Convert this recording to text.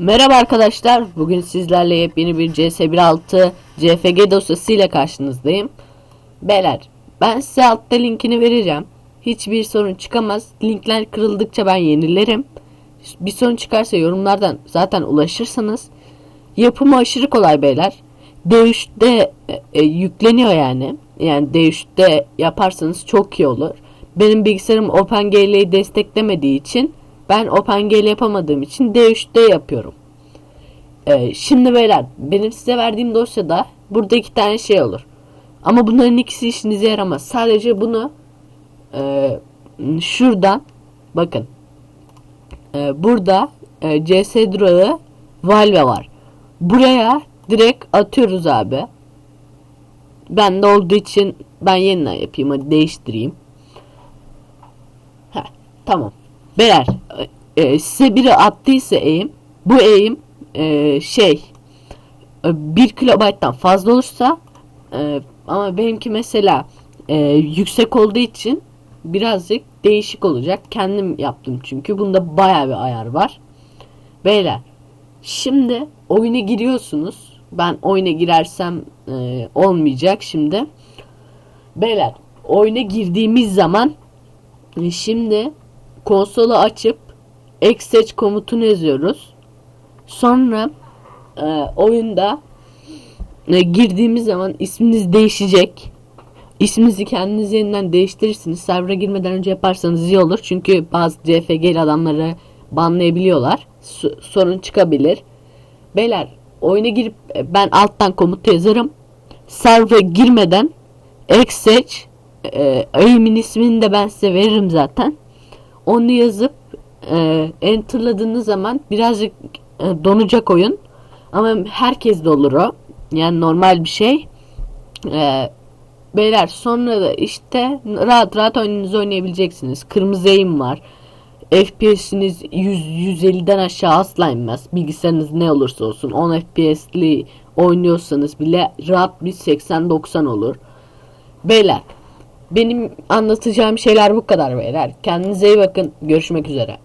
Merhaba arkadaşlar. Bugün sizlerle yepyeni bir CS 1.6 CFG dosyası ile karşınızdayım. Beyler, ben size altta linkini vereceğim. Hiçbir sorun çıkamaz. Linkler kırıldıkça ben yenilerim. Bir sorun çıkarsa yorumlardan zaten ulaşırsınız. Yapımı aşırı kolay beyler. D3'te e, e, yükleniyor yani. Yani D3'te yaparsanız çok iyi olur. Benim bilgisayarım OpenGL'yi desteklemediği için ben OpenGL yapamadığım için D3'te yapıyorum. Ee, şimdi beyler benim size verdiğim dosyada burada iki tane şey olur. Ama bunların ikisi işinize yaramaz. Sadece bunu e, şuradan bakın. E, burada e, CS durağı Valve var. Buraya direkt atıyoruz abi. Ben de olduğu için ben yeniden yapayım. Hadi değiştireyim. Heh, tamam. Beyler e, e, size biri attıysa eğim bu eğim e, şey e, 1 kilobayttan fazla olursa e, ama benimki mesela e, yüksek olduğu için birazcık değişik olacak. Kendim yaptım çünkü bunda baya bir ayar var. Beyler şimdi oyuna giriyorsunuz. Ben oyuna girersem e, olmayacak şimdi. Beyler oyuna girdiğimiz zaman e, şimdi konsolu açıp xsearch komutunu yazıyoruz. Sonra e, oyunda e, girdiğimiz zaman isminiz değişecek. İsminizi kendiniz yeniden değiştirirsiniz. Server'a girmeden önce yaparsanız iyi olur. Çünkü bazı CFG adamları banlayabiliyorlar. S- sorun çıkabilir. Beyler oyuna girip e, ben alttan komut yazarım. Server'a girmeden xsearch e, aim'in ismini de ben size veririm zaten onu yazıp e, enterladığınız zaman birazcık e, donacak oyun. Ama herkes de olur o. Yani normal bir şey. E, beyler sonra da işte rahat rahat oyununuzu oynayabileceksiniz. Kırmızı aim var. FPS'iniz 100-150'den aşağı asla inmez. Bilgisayarınız ne olursa olsun 10 FPS'li oynuyorsanız bile rahat bir 80-90 olur. Beyler benim anlatacağım şeyler bu kadar beyler. Kendinize iyi bakın. Görüşmek üzere.